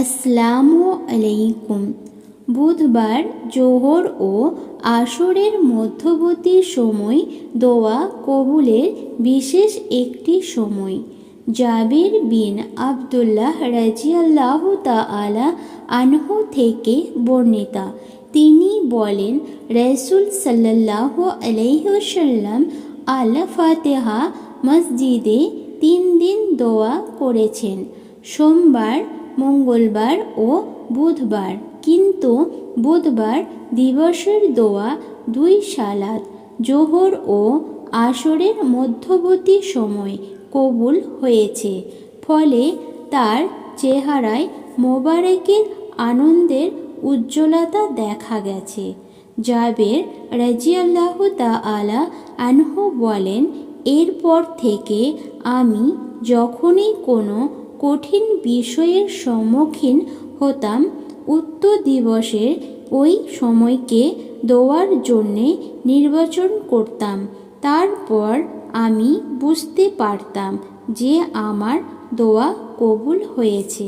আসসালামু আলাইকুম। বুধবার জোহর ও আসরের মধ্যবর্তী সময় দোয়া কবুলের বিশেষ একটি সময়। জাবির বিন আবদুল্লাহ রাজিয়াল্লাহ তাআলা আনহু থেকে বর্ণিতা। তিনি বলেন, রসুল সাল্লাহ আলাইসাল্লাম আল ফাতেহা মসজিদে তিন দিন দোয়া করেছেন। সোমবার মঙ্গলবার ও বুধবার। কিন্তু বুধবার দিবসের দোয়া, দুই সালাত, জোহর ও আসরের মধ্যবর্তী সময় কবুল হয়েছে। ফলে তার চেহারায় মোবারকের আনন্দের উজ্জ্বলতা দেখা গেছে। জাবের রাজিয়াল্লাহ তাআলা আনহু বলেন, এরপর থেকে আমি যখনই কোনো কঠিন বিষয়ের সম্মুখীন হতাম উত্তর দিবসের ওই সময়কে দেওয়ার জন্যে নির্বাচন করতাম। তারপর আমি বুঝতে পারতাম যে আমার দোয়া কবুল হয়েছে।